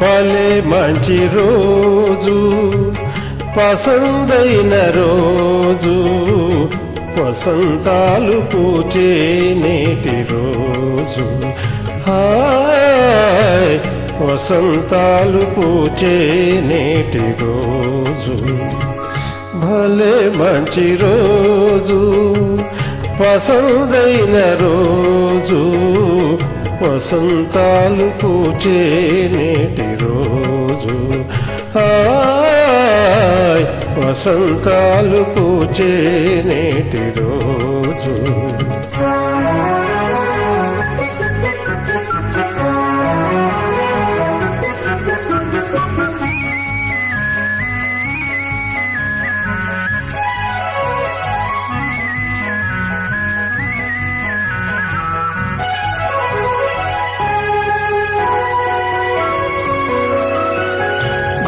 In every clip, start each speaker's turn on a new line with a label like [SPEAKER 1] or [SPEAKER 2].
[SPEAKER 1] భలే మంచి రోజు పసందైన రోజు వసంతాలు పూచే నేటి రోజు. హాయ్ వసంతాలు పూచే నేటి రోజు. భలే మంచి రోజు పసందైన రోజు వసంతాలు పూచే నేటి రోజు. వసంతాలు పూచే నేటి రోజు.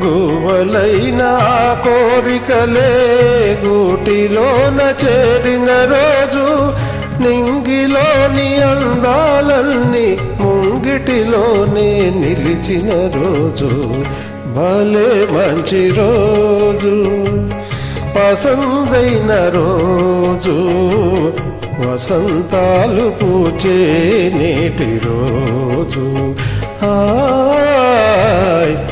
[SPEAKER 1] గువలైన కోరికలే గూటిలోన చేరిన రోజు నింగిలోని అందాలన్నీ ముంగిటిలోనే నిలిచిన రోజు. భలే మంచి రోజు. పసందైన రోజు. వసంతాలు పూచే నేటి రోజు. హాయ్.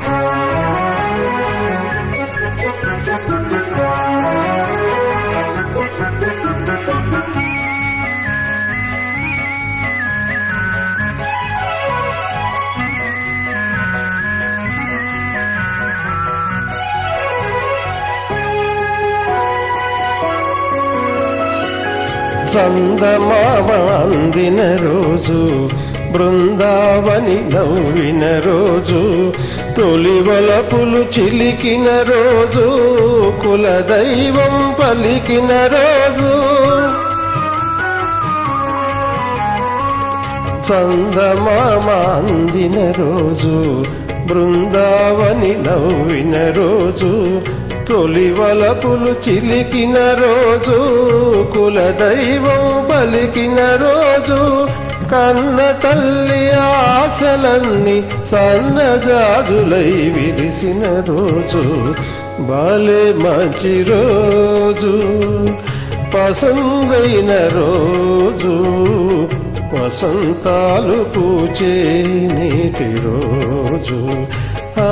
[SPEAKER 1] చందమావ అందిన రోజు బృందావని నవ్విన రోజు తొలివలపులు చిలికిన రోజు కులదైవం పలికిన రోజు. చందమామ అందిన రోజు బృందావని నవ్విన రోజు తొలివలపులు చిలికిన రోజు కులదైవం పలికిన రోజు కన్న తల్లి ఆశలన్నీ సన్నజాజులై విరిసిన రోజు బాలే మంచి రోజు పసందైన రోజు వసంతాలు పూచే నేటి రోజు. ఆ